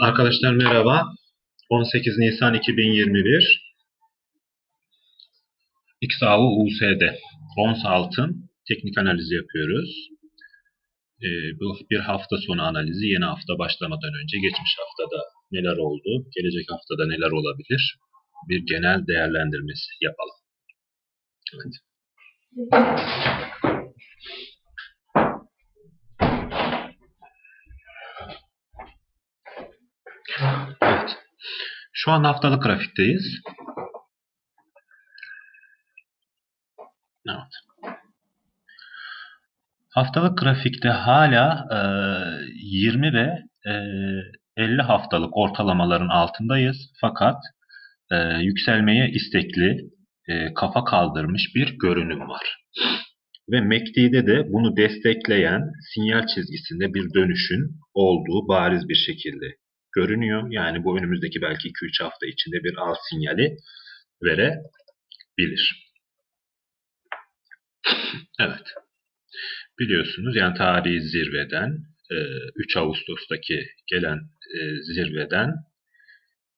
Arkadaşlar merhaba. 18 Nisan 2021 XAU USD ons altın teknik analizi yapıyoruz. Ee, bu bir hafta sonu analizi yeni hafta başlamadan önce geçmiş haftada neler oldu, gelecek haftada neler olabilir bir genel değerlendirmesi yapalım. Evet. Evet. Şu an haftalık grafikteyiz. Evet. Haftalık grafikte hala e, 20 ve e, 50 haftalık ortalamaların altındayız. Fakat e, yükselmeye istekli, e, kafa kaldırmış bir görünüm var. Ve MACD'de de bunu destekleyen sinyal çizgisinde bir dönüşün olduğu bariz bir şekilde görünüyor. Yani bu önümüzdeki belki 2-3 hafta içinde bir al sinyali verebilir. Evet. Biliyorsunuz yani tarihi zirveden 3 Ağustos'taki gelen zirveden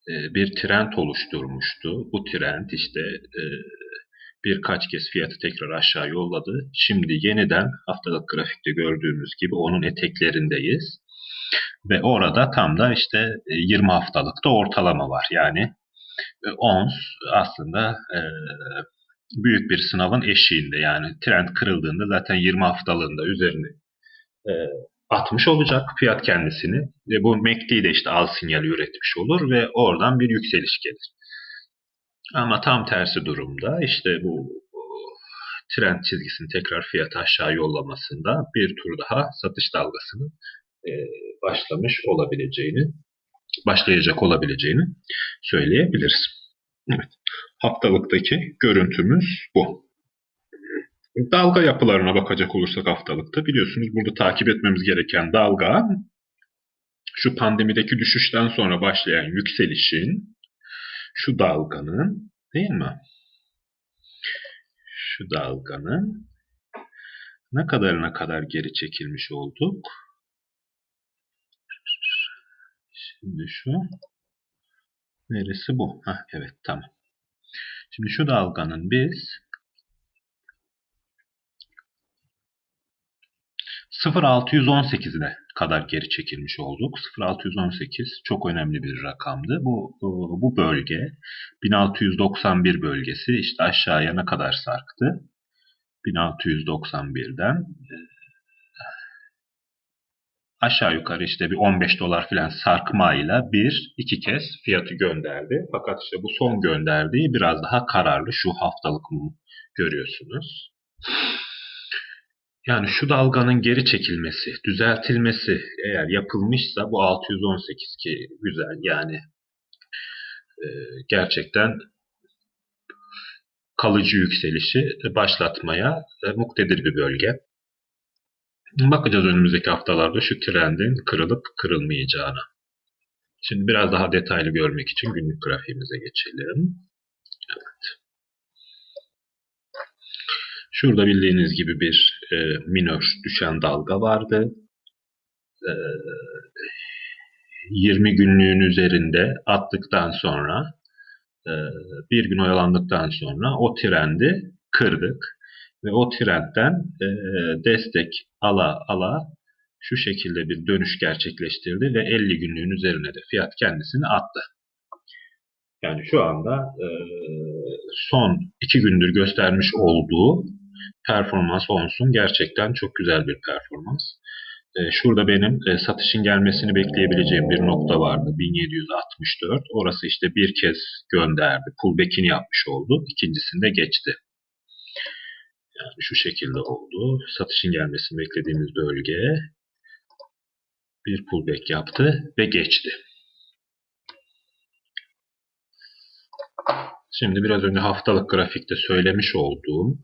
bir trend oluşturmuştu. Bu trend işte birkaç kez fiyatı tekrar aşağı yolladı. Şimdi yeniden haftalık grafikte gördüğümüz gibi onun eteklerindeyiz. Ve orada tam da işte 20 haftalıkta ortalama var. Yani ons aslında büyük bir sınavın eşiğinde. Yani trend kırıldığında zaten 20 haftalığında üzerine atmış olacak fiyat kendisini. Ve bu MACD de işte al sinyali üretmiş olur ve oradan bir yükseliş gelir. Ama tam tersi durumda işte bu trend çizgisini tekrar fiyat aşağı yollamasında bir tur daha satış dalgasını başlamış olabileceğini, başlayacak olabileceğini söyleyebiliriz. Evet. Haftalıktaki görüntümüz bu. Dalga yapılarına bakacak olursak haftalıkta biliyorsunuz burada takip etmemiz gereken dalga şu pandemideki düşüşten sonra başlayan yükselişin şu dalganın değil mi? Şu dalganın ne kadarına kadar geri çekilmiş olduk? Şimdi şu neresi bu? Hah, evet tamam. Şimdi şu dalganın biz 0.618'ine kadar geri çekilmiş olduk. 0.618 çok önemli bir rakamdı. Bu bu bölge 1691 bölgesi işte aşağıya ne kadar sarktı? 1691'den aşağı yukarı işte bir 15 dolar filan sarkmayla bir iki kez fiyatı gönderdi. Fakat işte bu son gönderdiği biraz daha kararlı şu haftalık mum görüyorsunuz. Yani şu dalganın geri çekilmesi, düzeltilmesi eğer yapılmışsa bu 618 ki güzel yani e, gerçekten kalıcı yükselişi başlatmaya e, muktedir bir bölge. Bakacağız önümüzdeki haftalarda şu trendin kırılıp kırılmayacağına. Şimdi biraz daha detaylı görmek için günlük grafiğimize geçelim. Evet. Şurada bildiğiniz gibi bir e, minör düşen dalga vardı. E, 20 günlüğün üzerinde attıktan sonra e, bir gün oyalandıktan sonra o trendi kırdık. Ve o trendden e, destek ala ala şu şekilde bir dönüş gerçekleştirdi ve 50 günlüğün üzerine de fiyat kendisini attı. Yani şu anda e, son iki gündür göstermiş olduğu performans olsun gerçekten çok güzel bir performans. E, şurada benim e, satışın gelmesini bekleyebileceğim bir nokta vardı. 1764. Orası işte bir kez gönderdi. Pullback'ini yapmış oldu. İkincisinde geçti. Yani şu şekilde oldu. Satışın gelmesini beklediğimiz bölge bir pullback yaptı ve geçti. Şimdi biraz önce haftalık grafikte söylemiş olduğum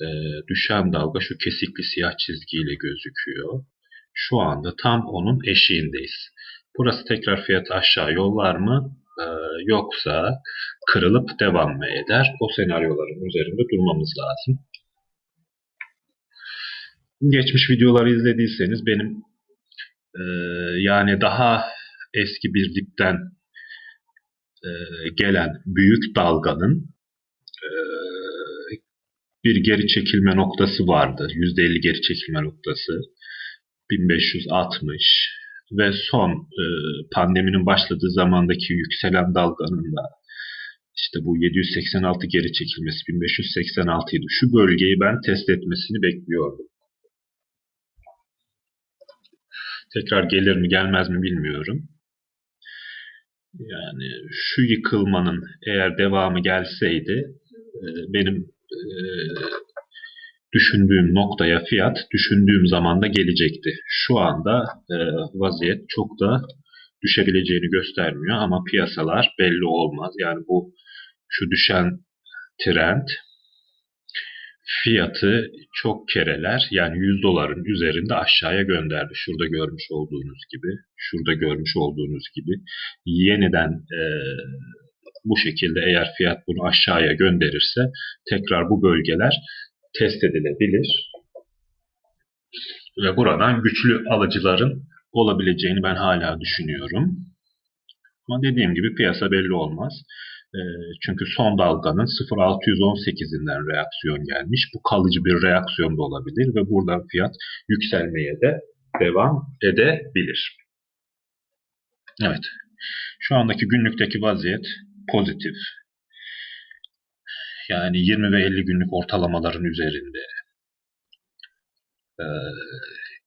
e, düşen dalga şu kesikli siyah çizgiyle gözüküyor. Şu anda tam onun eşiğindeyiz. Burası tekrar fiyatı aşağı yollar mı? E, yoksa kırılıp devam mı eder? O senaryoların üzerinde durmamız lazım. Geçmiş videoları izlediyseniz benim Ee, yani daha eski bir dipten e, gelen büyük dalganın e, bir geri çekilme noktası vardı. %50 geri çekilme noktası. 1560 ve son e, pandeminin başladığı zamandaki yükselen dalganın da işte bu 786 geri çekilmesi 1586 idi. Şu bölgeyi ben test etmesini bekliyordum. Tekrar gelir mi gelmez mi bilmiyorum. Yani şu yıkılmanın eğer devamı gelseydi e, benim e, düşündüğüm noktaya fiyat düşündüğüm zamanda gelecekti. Şu anda e, vaziyet çok da düşebileceğini göstermiyor ama piyasalar belli olmaz. Yani bu şu düşen trend fiyatı çok kereler yani 100 doların üzerinde aşağıya gönderdi. Şurada görmüş olduğunuz gibi, şurada görmüş olduğunuz gibi yeniden e, bu şekilde eğer fiyat bunu aşağıya gönderirse tekrar bu bölgeler test edilebilir. Ve buradan güçlü alıcıların olabileceğini ben hala düşünüyorum. Ama dediğim gibi piyasa belli olmaz. Çünkü son dalganın 0.618'inden reaksiyon gelmiş. Bu kalıcı bir reaksiyon da olabilir ve buradan fiyat yükselmeye de devam edebilir. Evet. Şu andaki günlükteki vaziyet pozitif. Yani 20 ve 50 günlük ortalamaların üzerinde.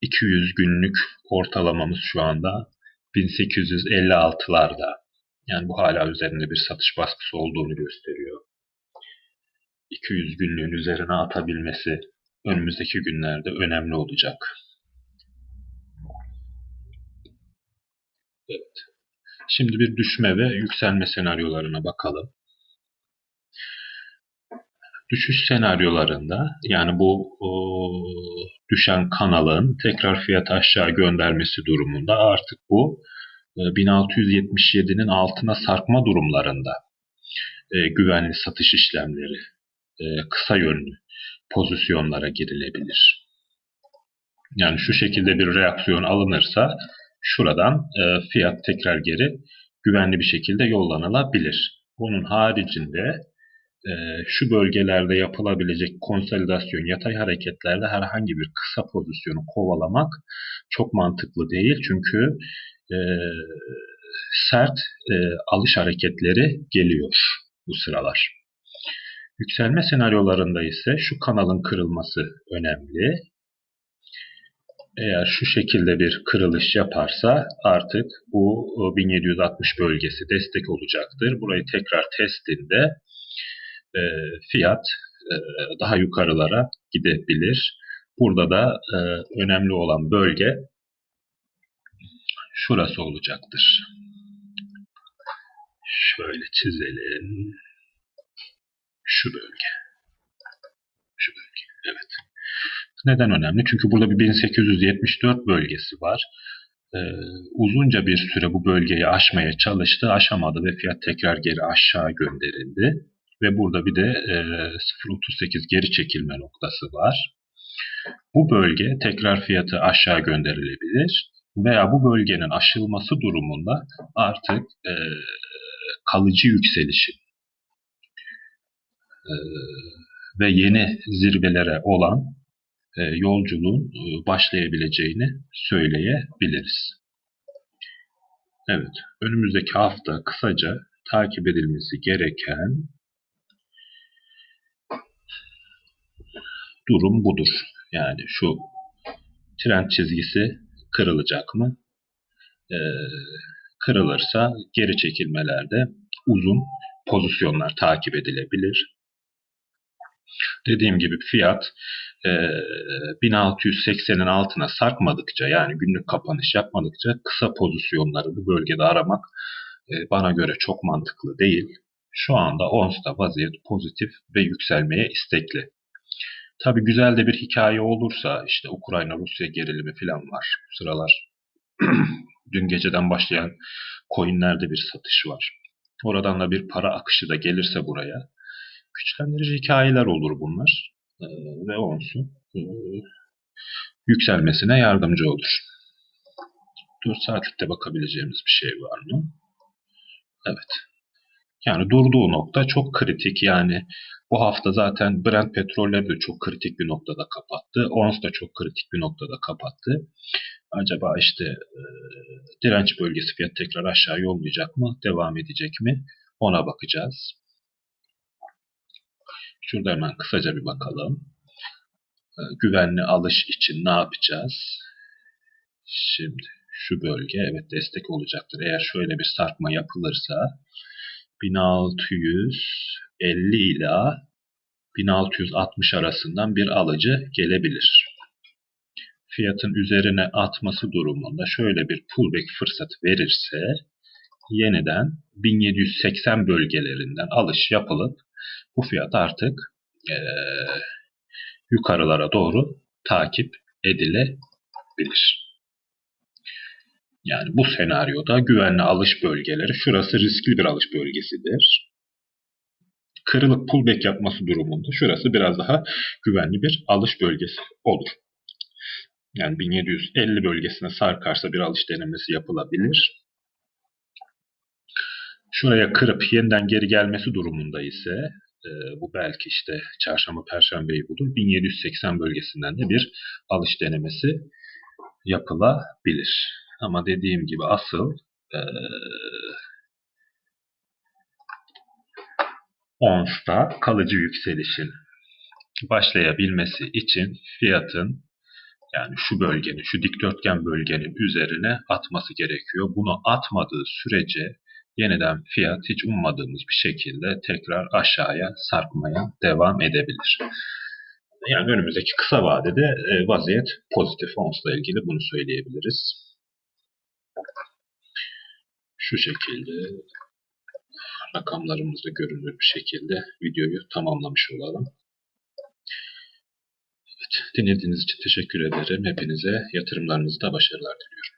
200 ee, günlük ortalamamız şu anda 1856'larda. Yani bu hala üzerinde bir satış baskısı olduğunu gösteriyor. 200 günlüğün üzerine atabilmesi önümüzdeki günlerde önemli olacak. Evet. Şimdi bir düşme ve yükselme senaryolarına bakalım. Düşüş senaryolarında yani bu o, düşen kanalın tekrar fiyat aşağı göndermesi durumunda artık bu 1677'nin e, altına sarkma durumlarında e, güvenli satış işlemleri e, kısa yönlü pozisyonlara girilebilir. Yani şu şekilde bir reaksiyon alınırsa şuradan fiyat tekrar geri güvenli bir şekilde yollanılabilir. Bunun haricinde şu bölgelerde yapılabilecek konsolidasyon yatay hareketlerde herhangi bir kısa pozisyonu kovalamak çok mantıklı değil. Çünkü e, sert e, alış hareketleri geliyor bu sıralar. Yükselme senaryolarında ise şu kanalın kırılması önemli. Eğer şu şekilde bir kırılış yaparsa artık bu 1760 bölgesi destek olacaktır. Burayı tekrar testinde e, fiyat e, daha yukarılara gidebilir. Burada da e, önemli olan bölge şurası olacaktır. Şöyle çizelim. Şu bölge. Şu bölge. Evet. Neden önemli? Çünkü burada bir 1874 bölgesi var. Ee, uzunca bir süre bu bölgeyi aşmaya çalıştı, aşamadı ve fiyat tekrar geri aşağı gönderildi. Ve burada bir de e, 0.38 geri çekilme noktası var. Bu bölge tekrar fiyatı aşağı gönderilebilir veya bu bölgenin aşılması durumunda artık e, kalıcı yükselişin e, ve yeni zirvelere olan e, yolculuğun e, başlayabileceğini söyleyebiliriz. Evet, önümüzdeki hafta kısaca takip edilmesi gereken durum budur. Yani şu trend çizgisi kırılacak mı? Ee, kırılırsa geri çekilmelerde uzun pozisyonlar takip edilebilir. Dediğim gibi fiyat e, 1680'in altına sarkmadıkça yani günlük kapanış yapmadıkça kısa pozisyonları bu bölgede aramak e, bana göre çok mantıklı değil. Şu anda ONS'ta vaziyet pozitif ve yükselmeye istekli. Tabii güzel de bir hikaye olursa işte Ukrayna-Rusya gerilimi falan var bu sıralar. Dün geceden başlayan coinlerde bir satış var. Oradan da bir para akışı da gelirse buraya güçlendirici hikayeler olur bunlar. Ee, ve onsun e, yükselmesine yardımcı olur. 4 saatlikte bakabileceğimiz bir şey var mı? Evet. Yani durduğu nokta çok kritik. Yani bu hafta zaten Brent petrolleri de çok kritik bir noktada kapattı. Ons da çok kritik bir noktada kapattı. Acaba işte e, direnç bölgesi fiyat tekrar aşağı yollayacak mı? Devam edecek mi? Ona bakacağız. Şurada hemen kısaca bir bakalım. E, güvenli alış için ne yapacağız? Şimdi şu bölge evet destek olacaktır. Eğer şöyle bir sarkma yapılırsa 1650 ila 1660 arasından bir alıcı gelebilir. Fiyatın üzerine atması durumunda şöyle bir pullback fırsatı verirse yeniden 1780 bölgelerinden alış yapılıp bu fiyat artık ee, yukarılara doğru takip edilebilir. Yani bu senaryoda güvenli alış bölgeleri, şurası riskli bir alış bölgesidir. Kırılıp pullback yapması durumunda şurası biraz daha güvenli bir alış bölgesi olur. Yani 1750 bölgesine sarkarsa bir alış denemesi yapılabilir. Şuraya kırıp yeniden geri gelmesi durumunda ise e, bu belki işte çarşamba perşembeyi bulur. 1780 bölgesinden de bir alış denemesi yapılabilir. Ama dediğim gibi asıl e, ONS'ta kalıcı yükselişin başlayabilmesi için fiyatın yani şu bölgenin, şu dikdörtgen bölgenin üzerine atması gerekiyor. Bunu atmadığı sürece yeniden fiyat hiç ummadığımız bir şekilde tekrar aşağıya sarkmaya devam edebilir. Yani önümüzdeki kısa vadede vaziyet pozitif ONS'la ilgili bunu söyleyebiliriz. Şu şekilde rakamlarımızda görünür bir şekilde videoyu tamamlamış olalım. Evet, dinlediğiniz için teşekkür ederim. Hepinize yatırımlarınızda başarılar diliyorum.